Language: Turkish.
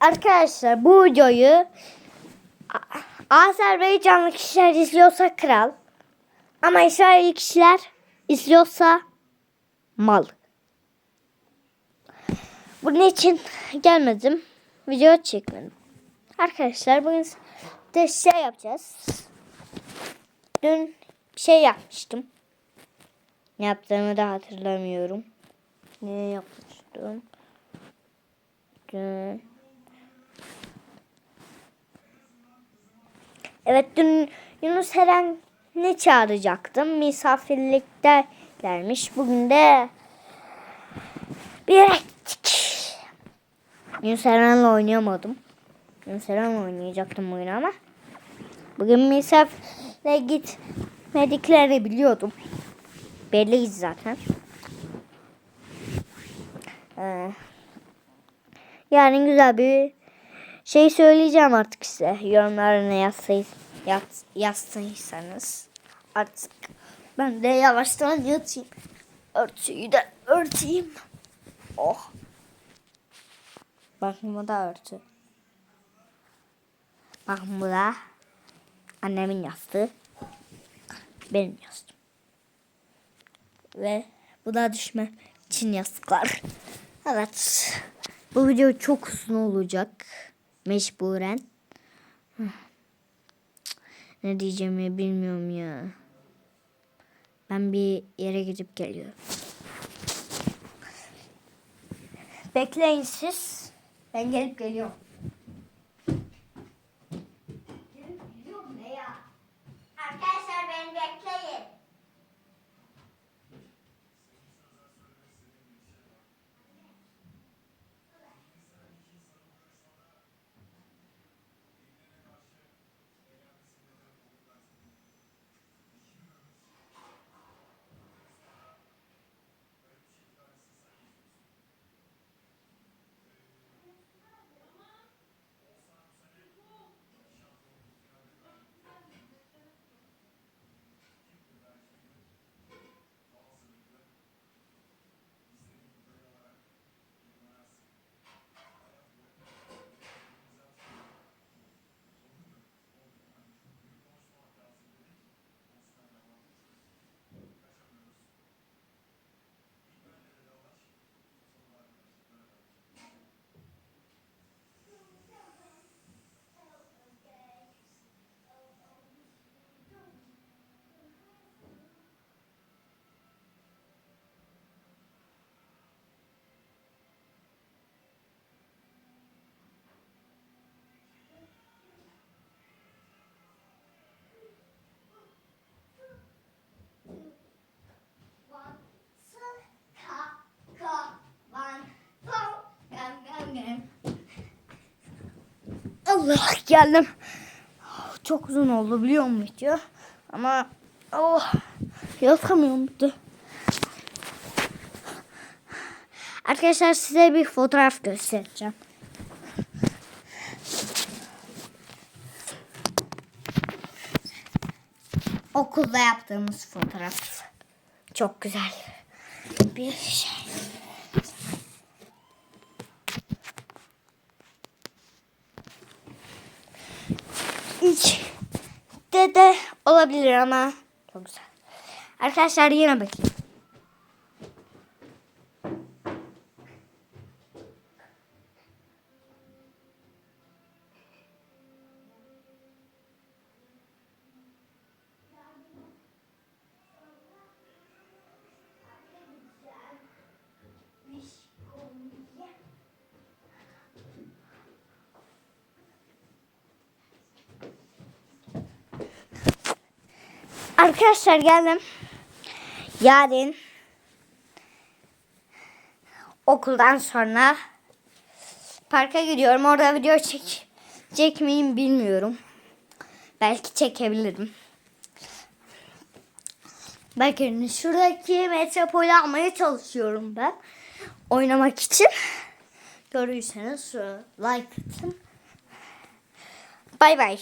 Arkadaşlar bu videoyu Azerbaycanlı kişiler izliyorsa kral. Ama İsrailli kişiler izliyorsa mal. Bunun için gelmedim. Video çekmedim. Arkadaşlar bugün de şey yapacağız. Dün şey yapmıştım. Ne yaptığımı da hatırlamıyorum. Ne yapmıştım? Dün. Evet dün Yunus Eren'i çağıracaktım. Misafirliktelermiş. Bugün de bir yere. Yunus Eren'le oynayamadım. Yunus Eren'le oynayacaktım bugün ama. Bugün misafire gitmediklerini biliyordum. Belliyiz zaten. Ee, yarın güzel bir şey söyleyeceğim artık size. Yorumlara ne yazsayız, yaz, yazsaysanız artık ben de yavaştan yatayım. Örtüyü de örteyim. Oh. Bu da örtü. Bu da annemin yastığı. Benim yastığım. Ve bu da düşme için yastıklar. Evet. Bu video çok uzun olacak. Mecburen. Ne diyeceğimi bilmiyorum ya. Ben bir yere gidip geliyorum. Bekleyin siz. Ben gelip geliyorum. Gelip geliyorum ne ya? Arkadaşlar beni bekleyin. Allah geldim. Çok uzun oldu biliyor musun video? Ama oh yatamıyorum bir de. Arkadaşlar size bir fotoğraf göstereceğim. Okulda yaptığımız fotoğraf. Çok güzel bir şey. İlk de de olabilir ama çok güzel. Arkadaşlar yine bekleyin. Arkadaşlar geldim. Yarın okuldan sonra parka gidiyorum. Orada video çekecek miyim bilmiyorum. Belki çekebilirim. Bakın şuradaki metropolü almaya çalışıyorum ben. Oynamak için. Görürseniz like atın. Bay bay.